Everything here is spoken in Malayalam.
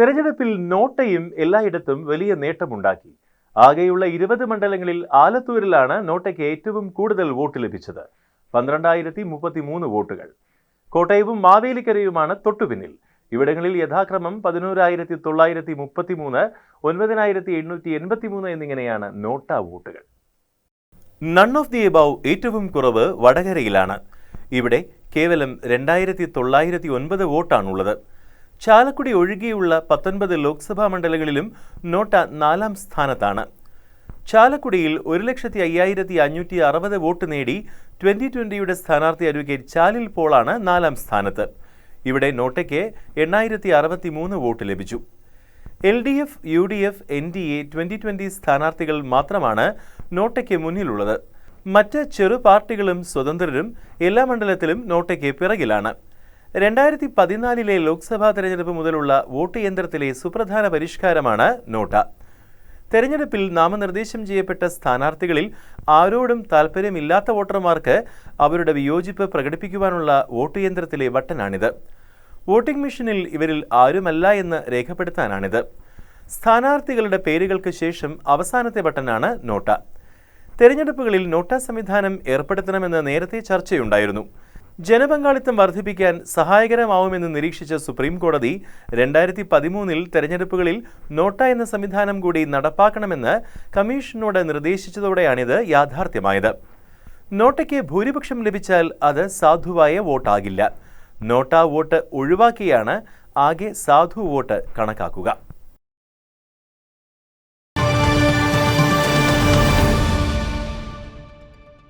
തെരഞ്ഞെടുപ്പിൽ നോട്ടയും എല്ലായിടത്തും വലിയ നേട്ടമുണ്ടാക്കി. ആകെയുള്ള ഇരുപത് മണ്ഡലങ്ങളിൽ ആലത്തൂരിലാണ് നോട്ടയ്ക്ക് ഏറ്റവും കൂടുതൽ വോട്ട് ലഭിച്ചത്. പന്ത്രണ്ടായിരത്തി മുപ്പത്തി മൂന്ന് വോട്ടുകൾ. കോട്ടയവും മാവേലിക്കരയുമാണ് തൊട്ടുപിന്നിൽ. ഇവിടങ്ങളിൽ യഥാക്രമം പതിനോരായിരത്തി തൊള്ളായിരത്തി മുപ്പത്തി മൂന്ന് ഒൻപതിനായിരത്തി എണ്ണൂറ്റി എൺപത്തി മൂന്ന് എന്നിങ്ങനെയാണ് നോട്ട വോട്ടുകൾ. നൺ ഓഫ് ദി എബൌവ് ഏറ്റവും കുറവ് വടകരയിലാണ്. ഇവിടെ കേവലം രണ്ടായിരത്തി തൊള്ളായിരത്തി ഒൻപത് വോട്ടാണുള്ളത്. ചാലക്കുടി ഒഴികെയുള്ള പത്തൊൻപത് ലോക്സഭാ മണ്ഡലങ്ങളിലും നോട്ട നാലാം സ്ഥാനത്താണ്. ചാലക്കുടിയിൽ ഒരു ലക്ഷത്തി അയ്യായിരത്തി അഞ്ഞൂറ്റി അറുപത് വോട്ട് നേടി ട്വന്റി ട്വന്റിയുടെ സ്ഥാനാർത്ഥി അഡ്വക്കേറ്റ് ചാലിൽ പോളാണ് നാലാം സ്ഥാനത്ത്. ഇവിടെ നോട്ടയ്ക്ക് എണ്ണായിരത്തി അറുപത്തി മൂന്ന് വോട്ട് ലഭിച്ചു. L D F U D F N D A twenty twenty സ്ഥാനാർത്ഥികൾ മാത്രമാണ് നോട്ടയ്ക്ക് മുന്നിലുള്ളത്. മറ്റ് ചെറു പാർട്ടികളും സ്വതന്ത്രരും എല്ലാ മണ്ഡലത്തിലും നോട്ടയ്ക്ക് പിറകിലാണ്. രണ്ടായിരത്തി പതിനാലിലെ ലോക്സഭാ തെരഞ്ഞെടുപ്പ് മുതലുള്ള വോട്ട് യന്ത്രത്തിലെ സുപ്രധാന പരിഷ്കാരമാണ് നോട്ട. തെരഞ്ഞെടുപ്പിൽ നാമനിർദ്ദേശം ചെയ്യപ്പെട്ട സ്ഥാനാർത്ഥികളിൽ ആരോടും താൽപ്പര്യമില്ലാത്ത വോട്ടർമാർക്ക് അവരുടെ വിയോജിപ്പ് പ്രകടിപ്പിക്കുവാനുള്ള വോട്ട് യന്ത്രത്തിലെ ബട്ടനാണിത് വോട്ടിംഗ് മെഷീനിൽ ഇവരിൽ ആരുമല്ല എന്ന് രേഖപ്പെടുത്താനാണിത്. സ്ഥാനാർത്ഥികളുടെ പേരുകൾക്ക് ശേഷം അവസാനത്തെ ബട്ടനാണ് നോട്ട. തെരഞ്ഞെടുപ്പുകളിൽ നോട്ട സംവിധാനം ഏർപ്പെടുത്തണമെന്ന് നേരത്തെ ചർച്ചയുണ്ടായിരുന്നു. ജനപങ്കാളിത്തം വർദ്ധിപ്പിക്കാൻ സഹായകരമാവുമെന്ന് നിരീക്ഷിച്ച സുപ്രീം കോടതി രണ്ടായിരത്തി പതിമൂന്നിൽ തെരഞ്ഞെടുപ്പുകളിൽ നോട്ട എന്ന സംവിധാനം കൂടി നടപ്പാക്കണമെന്ന് കമ്മീഷനോട് നിർദ്ദേശിച്ചതോടെയാണിത് യാഥാർത്ഥ്യമായത്. നോട്ടയ്ക്ക് ഭൂരിപക്ഷം ലഭിച്ചാൽ അത് സാധുവായ വോട്ടാകില്ല. നോട്ട വോട്ട് ഒഴിവാക്കിയാണ് ആകെ സാധു വോട്ട് കണക്കാക്കുക.